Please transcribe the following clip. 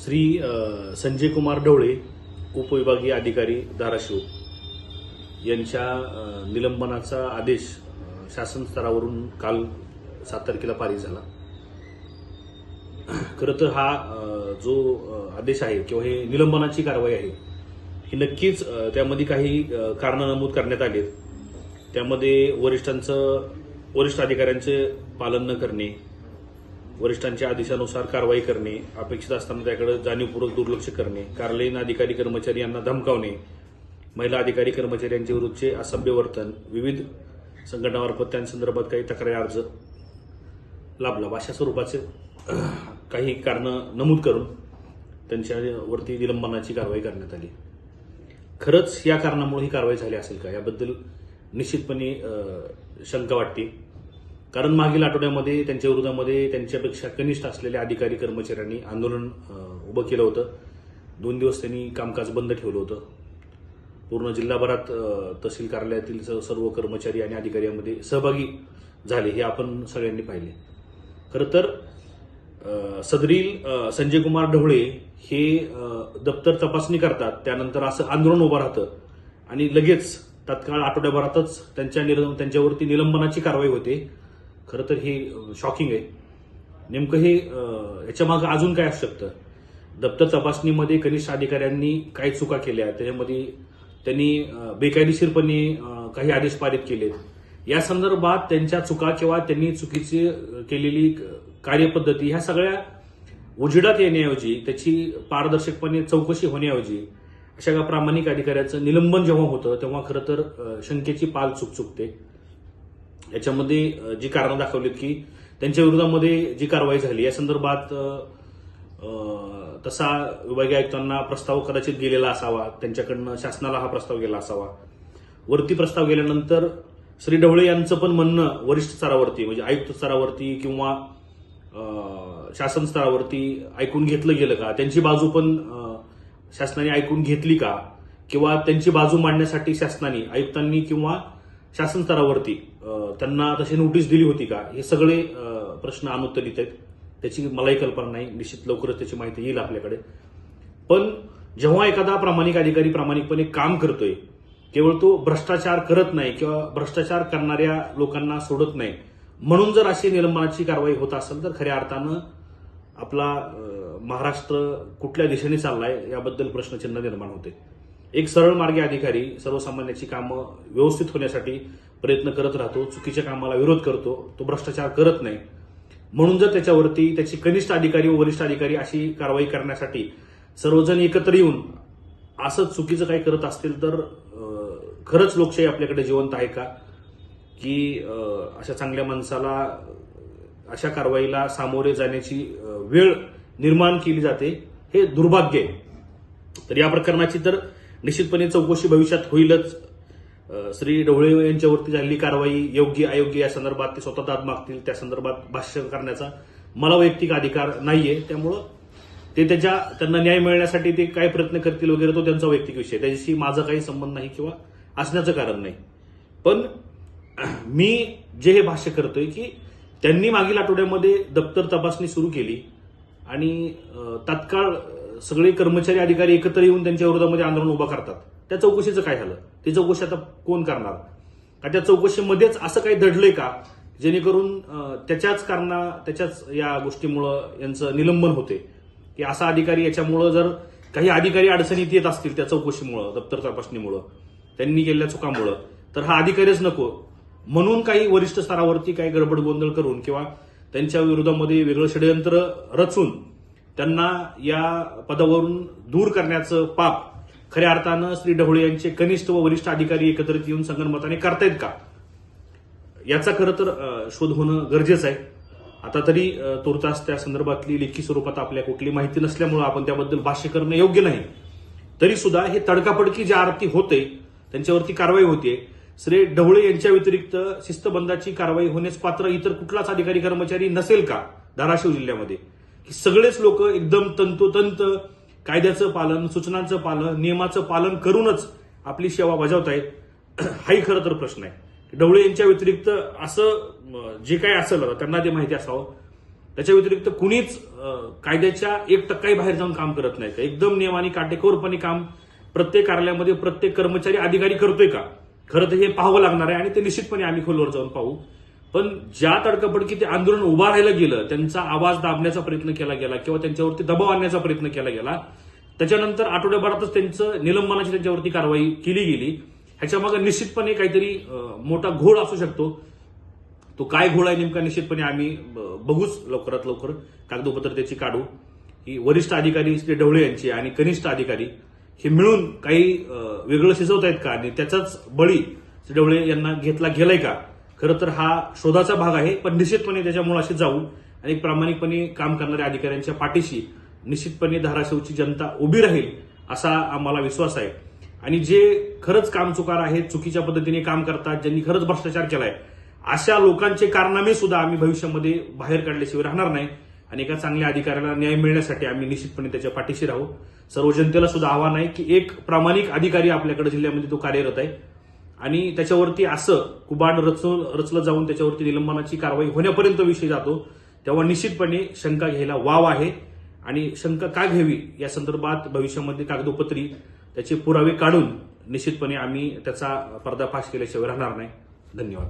श्री संजय कुमार ढवळे उपविभागीय अधिकारी धाराशिव यांच्या निलंबनाचा आदेश शासन स्तरावरून काल सात तारखेला पारित झाला. खरं तर हा जो आदेश आहे किंवा हे निलंबनाची कारवाई आहे ही नक्कीच त्यामध्ये काही कारणं नमूद करण्यात आली आहेत त्यामध्ये वरिष्ठांचं वरिष्ठ अधिकाऱ्यांचे पालन न करणे वरिष्ठांच्या आदेशानुसार कारवाई करणे अपेक्षित असताना त्याकडे जाणीवपूर्वक दुर्लक्ष करणे कार्यालयीन अधिकारी कर्मचारी यांना धमकावणे महिला अधिकारी कर्मचारी विरुद्धचे असभ्य वर्तन विविध संघटनामार्फत त्यांसंदर्भात काही तक्रारी अर्ज लाभलाभ अशा स्वरूपाचे काही कारणं नमूद करून त्यांच्यावरती निलंबनाची कारवाई करण्यात आली. खरंच या कारणामुळे ही कारवाई झाली असेल का? याबद्दल निश्चितपणे शंका वाटते. कारण मागील आठवड्यामध्ये त्यांच्या विरोधामध्ये त्यांच्यापेक्षा कनिष्ठ असलेल्या अधिकारी कर्मचाऱ्यांनी आंदोलन उभं केलं होतं. दोन दिवस त्यांनी कामकाज बंद ठेवलं होतं. पूर्ण जिल्हाभरात तहसील कार्यालयातील सर्व कर्मचारी आणि अधिकाऱ्यांमध्ये सहभागी झाले हे आपण सगळ्यांनी पाहिले. खरं तर सदरील संजय कुमार ढवळे हे दप्तर तपासणी करतात. त्यानंतर असं आंदोलन उभं राहतं. आणि लगेच तत्काळ आठवड्याभरातच त्यांच्या निल- त्यांच्यावरती निलंबनाची कारवाई होते. खरं तर हे शॉकिंग आहे. नेमकं हे याच्यामागं याच्या अजून काय असू शकतं? दप्तर तपासणीमध्ये कनिष्ठ अधिकाऱ्यांनी काही चुका केल्या. त्याच्यामध्ये त्यांनी बेकायदेशीरपणे काही आदेश पारित केलेत. या संदर्भात त्यांच्या चुका किंवा त्यांनी चुकीची केलेली कार्यपद्धती ह्या सगळ्या उजेडात येण्याऐवजी त्याची पारदर्शकपणे चौकशी होण्याऐवजी अशा प्रामाणिक अधिकाऱ्याचं निलंबन जेव्हा होतं तेव्हा खरं तर शंकेची पाल चुकचुकते. याच्यामध्ये जी कारणं दाखवलीत की त्यांच्या विरोधामध्ये जी कारवाई झाली या संदर्भात तसा विभागीय आयुक्तांना प्रस्ताव कदाचित गेलेला असावा त्यांच्याकडनं शासनाला हा प्रस्ताव गेला असावा. वरती प्रस्ताव गेल्यानंतर श्री ढवळे यांचं पण म्हणणं वरिष्ठ स्तरावरती म्हणजे आयुक्त स्तरावरती किंवा शासन स्तरावरती ऐकून घेतलं गेलं का? त्यांची बाजू पण शासनाने ऐकून घेतली का? किंवा त्यांची बाजू मांडण्यासाठी शासनाने आयुक्तांनी किंवा शासन स्तरावरती त्यांना तशी नोटीस दिली होती का? हे सगळे प्रश्न अनुत्तरित आहेत. त्याची मलाही कल्पना नाही. निश्चित लवकरच त्याची माहिती येईल आपल्याकडे. पण जेव्हा एखादा प्रामाणिक अधिकारी प्रामाणिकपणे काम करतोय केवळ तो भ्रष्टाचार करत नाही किंवा भ्रष्टाचार करणाऱ्या लोकांना सोडत नाही म्हणून जर अशी निलंबनाची कारवाई होत असेल तर खऱ्या अर्थानं आपला महाराष्ट्र कुठल्या दिशेने चाललाय याबद्दल प्रश्नचिन्ह निर्माण होते. एक सरळ मार्गी अधिकारी सर्वसामान्याची कामं व्यवस्थित होण्यासाठी प्रयत्न करत राहतो चुकीच्या कामाला विरोध करतो तो भ्रष्टाचार करत नाही. म्हणून जर त्याच्यावरती त्याची कनिष्ठ अधिकारी व वरिष्ठ अधिकारी अशी कारवाई करण्यासाठी सर्वजण एकत्र येऊन असं चुकीचं काही करत असतील तर खरंच लोकशाही आपल्याकडे जिवंत आहे का? की अशा चांगल्या माणसाला अशा कारवाईला सामोरे जाण्याची वेळ निर्माण केली जाते हे दुर्भाग्य आहे. तर या प्रकरणाची तर निश्चितपणे चौकशी भविष्यात होईलच. श्री ढवळे यांच्यावरती झालेली कारवाई योग्य अयोग्य या संदर्भात ते स्वतः दाद मागतील त्या संदर्भात भाष्य करण्याचा मला वैयक्तिक अधिकार नाहीये. त्यामुळं ते त्याच्या त्यांना न्याय मिळण्यासाठी ते काय प्रयत्न करतील वगैरे तो त्यांचा वैयक्तिक विषय. त्याच्याशी माझा काही संबंध नाही किंवा असण्याचं कारण नाही. पण मी जे हे भाष्य करतोय की त्यांनी मागील आठवड्यामध्ये दप्तर तपासणी सुरू केली आणि तात्काळ सगळे कर्मचारी अधिकारी एकत्र येऊन त्यांच्या विरोधामध्ये आंदोलन उभं करतात. त्या चौकशीचं काय झालं? ती चौकशी आता कोण करणार? का त्या चौकशीमध्येच असं काही दडलंय का? जेणेकरून त्याच्याच कारणा त्याच्याच या गोष्टीमुळं यांचं निलंबन होते. की असा अधिकारी याच्यामुळं जर काही अधिकारी अडचणीत येत असतील त्या चौकशीमुळं दप्तर तपासणीमुळं त्यांनी केलेल्या चुकामुळं तर हा अधिकारीच नको. म्हणून काही वरिष्ठ स्तरावरती काही गडबड गोंधळ करून किंवा त्यांच्या विरोधामध्ये वेगळं षडयंत्र रचून त्यांना या पदावरून दूर करण्याचं पाप खऱ्या अर्थानं श्री ढवळे यांचे कनिष्ठ व वरिष्ठ अधिकारी एकत्रित येऊन संगणमताने करतायत का? याचा खरं तर शोध होणं गरजेचं आहे. आता तरी तुर्तास त्या संदर्भातली लेखी स्वरूपात आपल्या कुठली माहिती नसल्यामुळं आपण त्याबद्दल भाष्य करणं योग्य नाही. तरी सुद्धा हे तडकाफडकी ज्या आरती होते त्यांच्यावरती कारवाई होते श्री ढवळे यांच्या व्यतिरिक्त शिस्तबंदाची कारवाई होण्यास पात्र इतर कुठलाच अधिकारी कर्मचारी नसेल का? धाराशिव जिल्ह्यामध्ये. की सगळेच लोक एकदम तंतोतंत कायद्याचं पालन सूचनांचं पालन नियमाचं पालन करूनच आपली सेवा बजावत आहेत हाही खरं तर प्रश्न आहे. ढवळे यांच्या व्यतिरिक्त असं जे काही असेल त्यांना ते माहिती असावं. त्याच्या व्यतिरिक्त कुणीच कायद्याच्या एक टक्काही बाहेर जाऊन काम करत नाही का? एकदम नियमाने काटेकोरपणे काम प्रत्येक कार्यालयामध्ये प्रत्येक कर्मचारी अधिकारी करतोय का? खरं तर हे पाहावं लागणार आहे आणि ते निश्चितपणे आम्ही खोलवर जाऊन पाहू. पण ज्या तडकाफडकी ते आंदोलन उभा राहायला गेलं त्यांचा आवाज दाबण्याचा प्रयत्न केला गेला किंवा त्यांच्यावरती दबाव आणण्याचा प्रयत्न केला गेला त्याच्यानंतर आठवड्याभरातच त्यांचं निलंबनाची त्यांच्यावरती कारवाई केली गेली. ह्याच्यामागे निश्चितपणे काहीतरी मोठा घोळ असू शकतो. तो काय घोळ आहे नेमका निश्चितपणे आम्ही ब- बघूच लवकरात लवकर. कागदोपत्र त्याची काढू. ही वरिष्ठ अधिकारी श्री ढवळे यांची आणि कनिष्ठ अधिकारी हे मिळून काही वेगळं शिजवत आहेत का? आणि त्याचाच बळी श्री ढवळे यांना घेतला गेलाय का? खरं तर हा शोधाचा भाग आहे पण निश्चितपणे त्याच्या मुळाशी जाऊन आणि प्रामाणिकपणे काम करणाऱ्या अधिकाऱ्यांच्या पाठीशी निश्चितपणे धाराशिवची जनता उभी राहील असा आम्हाला विश्वास आहे. आणि जे खरंच काम चुकार आहेत चुकीच्या पद्धतीने काम करतात ज्यांनी खरंच भ्रष्टाचार केलाय अशा लोकांचे कारनामे सुद्धा आम्ही भविष्यामध्ये बाहेर काढल्याशिवाय राहणार नाही आणि एका चांगल्या अधिकाऱ्याला न्याय मिळण्यासाठी आम्ही निश्चितपणे त्याच्या पाठीशी राहू. सर्व जनतेला सुद्धा आव्हान आहे की एक प्रामाणिक अधिकारी आपल्याकडे जिल्ह्यामध्ये तो कार्यरत आहे. आणि त्याच्यावरती असं कुबाड रचून रचलं जाऊन त्याच्यावरती निलंबनाची कारवाई होण्यापर्यंत विषय जातो तेव्हा निश्चितपणे शंका घ्यायला वाव आहे. आणि शंका का घ्यावी या संदर्भात भविष्यामध्ये कागदोपत्री त्याचे पुरावे काढून निश्चितपणे आम्ही त्याचा पर्दाफाश केल्याशिवाय राहणार नाही. धन्यवाद.